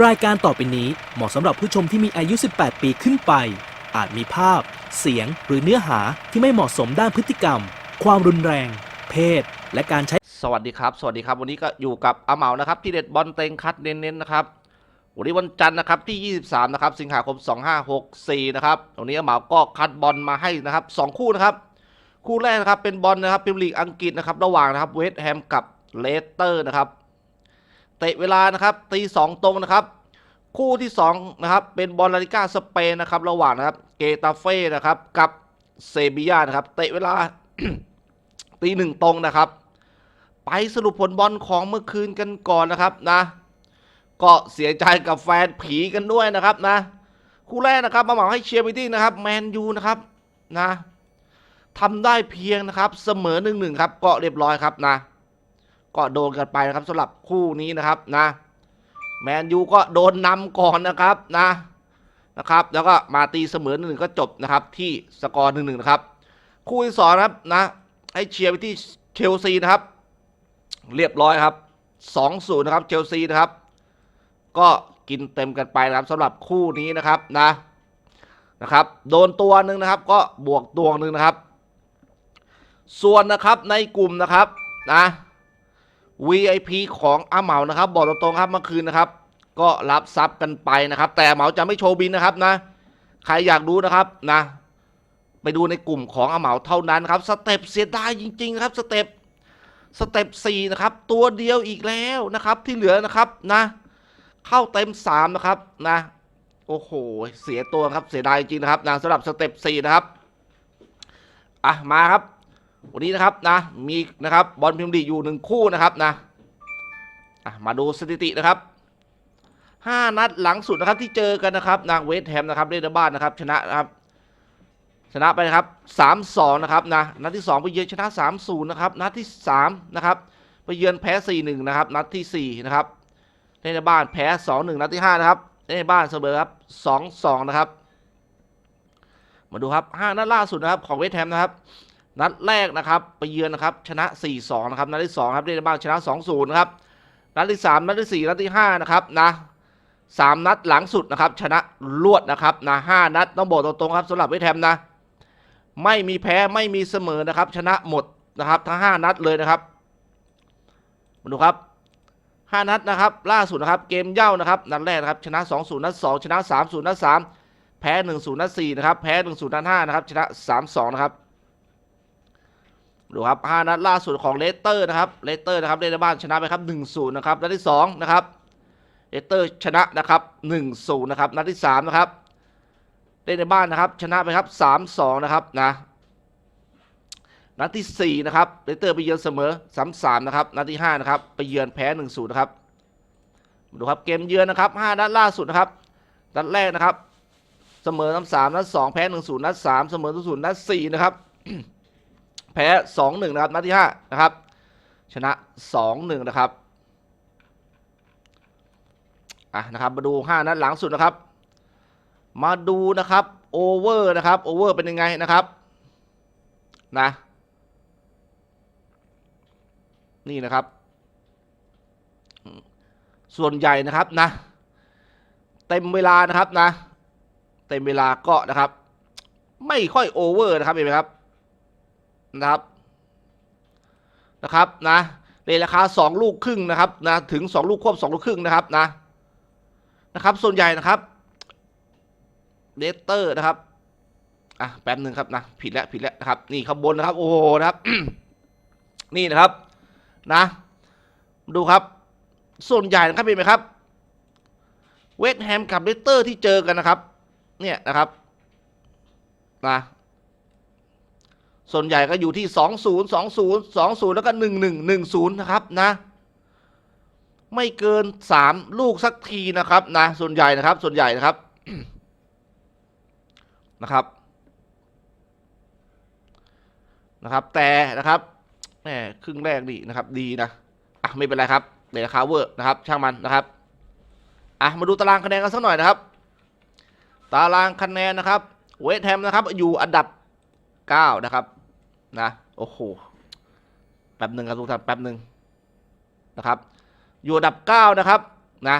รายการต่อไปนี้เหมาะสำหรับผู้ชมที่มีอายุ 18 ปีขึ้นไป อาจมีภาพ เสียง หรือเนื้อหาที่ไม่เหมาะสมด้านพฤติกรรม ความรุนแรง เพศ และการใช้ สวัสดีครับ สวัสดีครับ วันนี้ก็อยู่กับอาเหมานะครับ ที่เด็ดบอลเต็งคัดเน้นๆนะครับ วันนี้วันจันทร์นะครับที่ 23 นะครับ สิงหาคม 2564 นะครับ วันนี้อาเหมาก็คัดบอลมาให้นะครับ 2 คู่นะครับ คู่แรกนะครับเป็นบอลนะครับพรีเมียร์ลีกอังกฤษนะครับ ระหว่างนะครับเวสต์แฮมกับเลสเตอร์นะครับ เตะเวลานะครับตีสองตรงนะครับ คู่ที่2นะครับเป็นบอลลาลิก้าสเปนนะครับระหว่างนะครับเกตาเฟ่นะครับกับเซบียานะครับเตะเวลาตีหนึ่งตรงนะครับ ไปสรุปผลบอลของเมื่อคืนกันก่อนนะครับนะ ก็เสียใจกับแฟนผีกันด้วยนะครับนะ คู่แรกนะครับมาหวังให้เชียร์ไปที่นะครับแมนยูนะครับนะทำได้เพียงนะครับเสมอหนึ่งหนึ่งครับก็เรียบร้อยครับนะ ก็โดนกันไปนะครับสำหรับคู่นี้นะครับนะแมนยูก็โดนนำก่อนนะครับนะนะครับ แล้วก็มาตีเสมอหนึ่งก็จบนะครับที่สกอร์หนึ่งหนึ่งนะครับ คู่ที่สองนะครับนะให้เชียร์ไปที่เชลซีนะครับ เรียบร้อยครับ2-0นะครับเชลซีนะครับ ก็กินเต็มกันไปนะครับสำหรับคู่นี้นะครับนะนะครับ โดนตัวหนึ่งนะครับ ก็บวกตัวหนึ่งนะครับ ส่วนนะครับในกลุ่มนะครับนะ VIP ของอาเหมานะครับ บอกตรงๆครับเมื่อคืนนะครับ ก็รับทรัพย์กันไปนะครับ แต่เหมาจะไม่โชว์บินนะครับนะ ใครอยากรู้นะครับนะ ไปดูในกลุ่มของอาเหมาเท่านั้นครับสเต็ปเสียดายจริงๆครับสเต็ปสเต็ปสี่นะครับตัวเดียวอีกแล้วนะครับ ที่เหลือนะครับนะ เข้าเต็มสามนะครับนะโอ้โห เสียตัวครับเสียดายจริงนะครับนะสำหรับสเต็ปสี่นะครับ อะ มาครับ วันนี้นะครับนะมีนะครับบอลพิมพ์ดีอยู่หนึ่งคู่นะครับนะมาดูสถิตินะครับห้านัดหลังสุดนะครับที่เจอกันนะครับนางเวสแฮมนะครับเล่นในบ้านนะครับชนะนะครับชนะไปนะครับ3-2นะครับนะนัดที่2ไปเยือนชนะ3-0นะครับนัดที่3นะครับไปเยือนแพ้4-1นะครับนัดที่4นะครับเล่นในบ้านแพ้2-1นัดที่5นะครับเล่นในบ้านเสมอครับ2-2นะครับ มาดูครับ5นัดล่าสุดนะครับของเวสแฮมนะครับ นัดแรกนะครับไปเยือนนะครับชนะ 4-2 นะครับนัดที่2ครับเล่นในบ้านชนะ 2-0 นะครับนัดที่ 3 นัดที่ 4 นัดที่ 5 นะครับนะสามนัดหลังสุดนะครับ ชนะรวดนะครับนะห้านัดต้องบอกตรงๆครับสำหรับเวสต์แฮมนะ ไม่มีแพ้ไม่มีเสมอนะครับ ชนะหมดนะครับ ทั้ง5นัดเลยนะครับมาดูครับ5นัดนะครับ ล่าสุดนะครับ เกมเย่านะครับนัดแรกนะครับ ชนะ2-0นัด2ชนะ3-0นัด3แพ้1-0นัด4นะครับ แพ้1-0นัด5นะครับ ชนะ3-2นะครับ ดูครับ5นัดล่าสุดของเลสเตอร์นะครับเลสเตอร์นะครับเล่นในบ้านชนะไปครับ1-0นะครับนัดที่2นะครับเลสเตอร์ชนะนะครับ1-0นะครับนัดที่3นะครับเล่นในบ้านนะครับ ชนะไปครับ3-2นะครับนะนัดที่4นะครับเลสเตอร์ไปเยือนเสมอ3-3นะครับนัดที่5นะครับไปเยือนแพ้1-0นะครับดูครับเกมเยือนนะครับ5นัดล่าสุดนะครับนัดแรกนะครับ เสมอ3-3นัด2แพ้1-0นัด3เสมอ0-0นัด4นะครับ แพ้ 2-1 นะครับนัดที่5นะครับ ชนะ 2-1 นะครับอะนะครับ มาดู 5 นัดหลังสุดนะครับ มาดูนะครับโอเวอร์นะครับโอเวอร์เป็นยังไงนะครับนะนี่นะครับ ส่วนใหญ่นะครับนะ เต็มเวลานะครับนะ เต็มเวลาก็นะครับ ไม่ค่อยโอเวอร์นะครับเห็นไหมครับ นะครับนะครับนะในราคา2ลูกครึ่งนะครับนะถึง 2 ลูกควบ2ลูกครึ่งนะครับนะนะครับ ส่วนใหญ่นะครับเลสเตอร์นะครับอะแป๊บหนึ่งครับนะผิดแล้วผิดแล้วนะครับ นี่ข้างบนนะครับ โอ้โหนะครับ นี่นะครับนะ ดูครับ ส่วนใหญ่นะครับเห็นไหมครับ เวสต์แฮมกับเลสเตอร์ที่เจอกันนะครับ เนี่ยนะครับนะ ส่วนใหญ่ก็อยู่ที่สองศูนย์สองศูนย์สองศูนย์แล้วก็หนึ่งหนึ่งหนึ่งศูนย์นะครับนะ ไม่เกินสามลูกสักทีนะครับนะ ส่วนใหญ่นะครับ ส่วนใหญ่นะครับ นะครับ นะครับ แต่นะครับแหมครึ่งแรกดีนะครับ ดีนะ อะไม่เป็นไรครับเดี๋ยวราคาเวอร์นะครับ ช่างมันนะครับ อะมาดูตารางคะแนนกันสักหน่อยนะครับ ตารางคะแนนนะครับ เวสต์แฮมนะครับ อยู่อันดับ9นะครับ นะ โอ้โห แป๊บหนึ่งครับทุกท่านแป๊บหนึ่งนะครับ อยู่อันดับ 9 นะครับนะ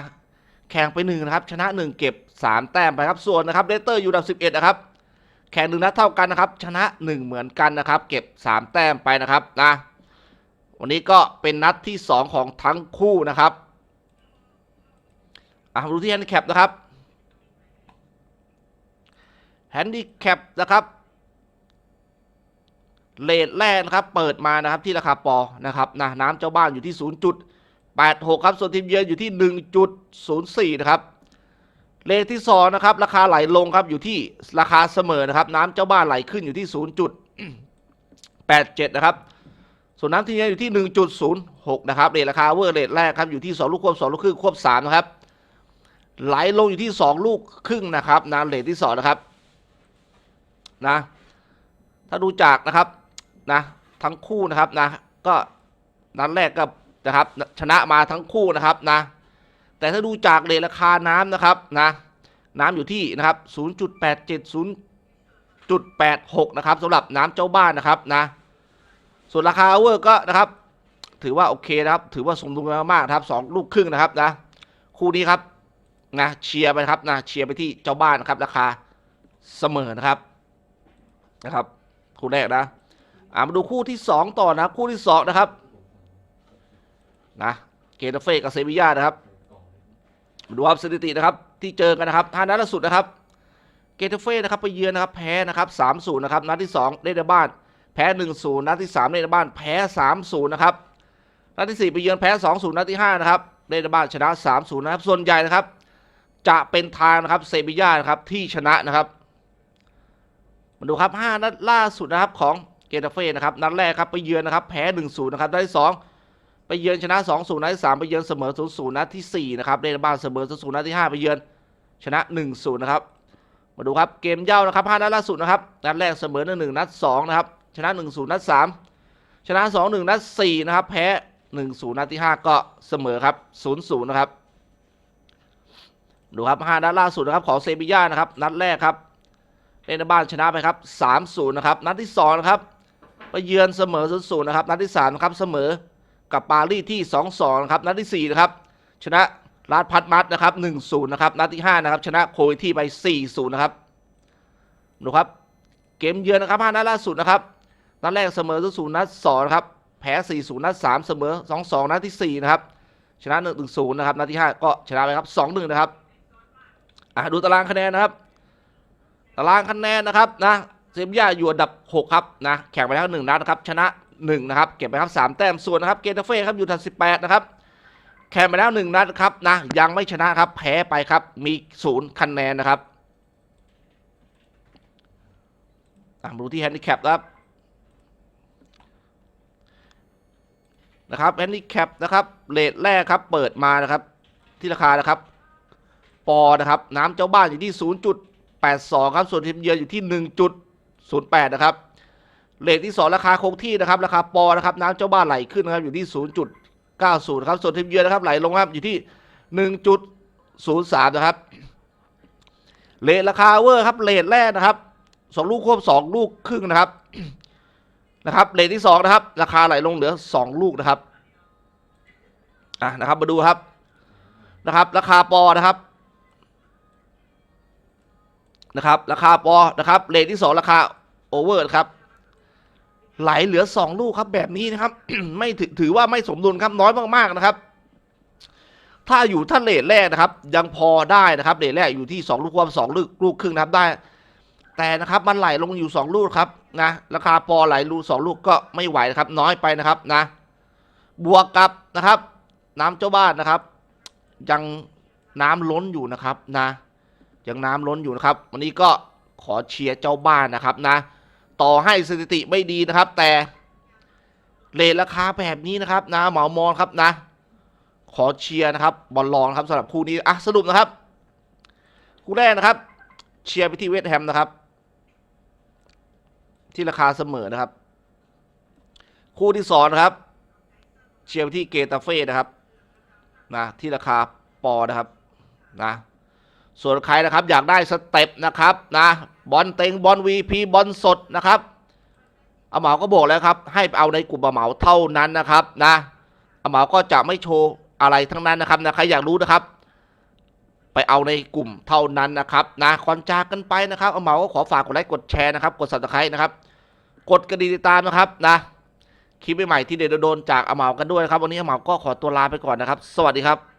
แข่งไปหนึ่งนะครับ ชนะหนึ่งเก็บสามแต้มไปครับ ส่วนนะครับเลสเตอร์อยู่อันดับสิบเอ็ดนะครับ แข่งหนึ่งนัดเท่ากันนะครับ ชนะหนึ่งเหมือนกันนะครับ เก็บสามแต้มไปนะครับนะวันนี้ก็เป็นนัดที่สองของทั้งคู่นะครับอะมาดูที่แฮนดิแคปนะครับแฮนดิแคปนะครับ เลทแรกนะครับเปิดมานะครับที่ราคาปอนะครับนะน้ำเจ้าบ้านอยู่ที่ 0.86 ครับส่วนทีมเยือนอยู่ที่ 1.04 นะครับเลทที่2นะครับราคาไหลลงครับอยู่ที่ราคาเสมอนะครับน้ำเจ้าบ้านไหลขึ้นอยู่ที่ 0.87 นะครับส่วนน้ำทีมเยือนอยู่ที่ 1.06 นะครับเรทราคาเวอร์เรทแรกครับอยู่ที่ 2 ลูกควบ 2 ลูกครึ่งควบ 3 นะครับไหลลงอยู่ที่ 2 ลูกครึ่งนะครับนะเรทที่ 2 นะครับนะถ้าดูจากนะครับ นะทั้งคู่นะครับนะก็นัดแรกก็นะครับชนะมาทั้งคู่นะครับนะแต่ถ้าดูจากเรทราคาน้ำนะครับนะน้ำอยู่ที่นะครับ 0.87 0.86 นะครับสำหรับน้ำเจ้าบ้านนะครับนะส่วนราคาเวอร์ก็นะครับ ถือว่าโอเคนะครับ ถือว่าสมดุลมากๆครับสองลูกครึ่งนะครับนะคู่นี้ครับนะเชียร์ไปครับนะเชียร์ไปที่เจ้าบ้านนะครับ ราคาเสมอนะครับนะครับ คู่แรกนะ อ่ามาดูคู่ที่สองต่อนะคู่ที่สองนะครับนะเกตาเฟ่กับเซบีย่านะครับมาดูครับสถิตินะครับที่เจอกันนะครับห้านัดล่าสุดนะครับ เกตาเฟ่นะครับไปเยือนนะครับแพ้นะครับสามศูนย์นะครับนัดที่สองเล่นในบ้าน แพ้1 0นัดที่3เล่นในบ้านแพ้3 0นย์นะครับนัดที่ 4 ไปเยือนแพ้2 0นัดที่5นะครับเล่นในบ้านชนะ3 0นะครับส่วนใหญ่นะครับ จะเป็นทางนะครับเซบีย่านะครับที่ชนะนะครับมาดูครับ5นัดล่าสุดนะครับของ เกตาเฟ่นะครับนัดแรกครับไปเยือนนะครับแพ้1 0นย์นะครับนัดที่2ไปเยือนชนะ2 0นัดที่3ไปเยือนเสมอ0 0นัดที่4นะครับเล่นบ้านเสมอ0 0นัดที่5ไปเยือนชนะ1 0นย์นะครับมาดูครับเกมเย่านะครับ5นัดล่าสุดนะครับนัดแรกเสมอ1 1นัด2นะครับชนะ1 0นัด3ชนะ2 1นัด4นะครับแพ้1 0นัดที่5ก็เสมอครับ0 0นย์นะครับดูครับ5นัดล่าสุดนะครับของเซบีย่านะครับนัดแรกครับเล่นในบ้านชนะไปครับ3 0นะครับนัดที่2นะครับ ไปเยือนเสมอ0 0นย์นะครับนัดที่3นะครับเสมอกับปารีสที่2 2นะครับนัดที่4นะครับชนะลาดพัดมัดนะครับ1 0นย์นะครับนัดที่5นะครับชนะโคยที่ไป4 0นย์นะครับดูครับเกมเยือนนะครับ5นัดล่าสุดนะครับนัดแรกเสมอ0 0นัด2นะครับแพ้4 0นัด3เสมอ2 2นัดที่4นะครับชนะ1 1 0นย์นะครับนัดที่5ก็ชนะไปครับ2 1นะครับอะดูตารางคะแนนนะครับตารางคะแนนนะครับนะ เซมย่าอยู่อันดับ 6 ครับนะแข่งไปแล้ว1นัดนะครับชนะ1นะครับเก็บไปครับ3แต้มส่วนนะครับเกตาเฟ่ครับอยู่อันดับ18นะครับแข่งไปแล้ว1นัดครับนะยังไม่ชนะครับแพ้ไปครับมี0คะแนนนะครับอะมดูที่แฮนดิแคปครับนะครับแฮนดิแคปนะครับเลทแรกครับเปิดมานะครับที่ราคานะครับปอนะครับน้ำเจ้าบ้านอยู่ที่ 0.82 ครับ ส่วนทีมเยือนอยู่ที่ 0.8 นะครับเลทที่ 2 ราคาคงที่นะครับ ราคาปอนะครับน้ำเจ้าบ้านไหลขึ้นนะครับอยู่ที่ 0.90ครับส่วนทีมเยือนนะครับไหลลงครับอยู่ที่ 1.03 นะครับเลทราคาเวอร์ครับเลทแรกนะครับสองลูกควบสองลูกครึ่งนะครับนะครับเลทที่สองนะครับ ราคาไหลลงเหลือสองลูกนะครับอะนะครับมาดูครับนะครับ ราคาปอนะครับ นะครับ ราคาปอนะครับเลทที่สองราคาโอเวอร์ครับ ไหลเหลือสองลูกครับแบบนี้นะครับ ไม่ถือถือว่าไม่สมดุลครับน้อยมากๆนะครับ ถ้าอยู่ท่านเลทแรกนะครับ ยังพอได้นะครับเลทแรกอยู่ที่สองลูกควบสองลูกลูกครึ่งนะครับได้ แต่นะครับมันไหลลงอยู่ 2 ลูกครับนะราคาปอไหลลูสองลูกก็ไม่ไหวนะครับ น้อยไปนะครับนะ บวกกับนะครับ น้ำเจ้าบ้านนะครับ ยังน้ำล้นอยู่นะครับนะ ยังน้ำล้นอยู่นะครับ วันนี้ก็ขอเชียร์เจ้าบ้านนะครับนะ ต่อให้สถิติไม่ดีนะครับ แต่เลทราคาแบบนี้นะครับนะเหมามอนครับนะ ขอเชียร์นะครับบอลลองครับสำหรับคู่นี้อะสรุปนะครับ คู่แรกนะครับ เชียร์ไปที่เวสต์แฮมนะครับ ที่ราคาเสมอนะครับ คู่ที่สองนะครับ เชียร์ไปที่เกตาเฟ่นะครับนะที่ราคาปอนะครับนะ ส่วนใครนะครับอยากได้สเต็ปนะครับนะบอลเต็งบอลวีพีบอลสดนะครับอาเหมาก็บอกแล้วครับ ให้เอาในกลุ่มอาเหมาเท่านั้นนะครับนะอาเหมาก็จะไม่โชว์อะไรทั้งนั้นนะครับนะใครอยากรู้นะครับ ไปเอาในกลุ่มเท่านั้นนะครับนะก่อนจากกันไปนะครับอาเหมาก็ขอฝากกดไลค์กดแชร์นะครับกด subscribe นะครับ กดกระดิ่งติดตามนะครับนะคลิปใหม่ๆที่เด็ดโดนจากอาเหมากันด้วยนะครับ วันนี้อาเหมาก็ขอตัวลาไปก่อนนะครับ สวัสดีครับ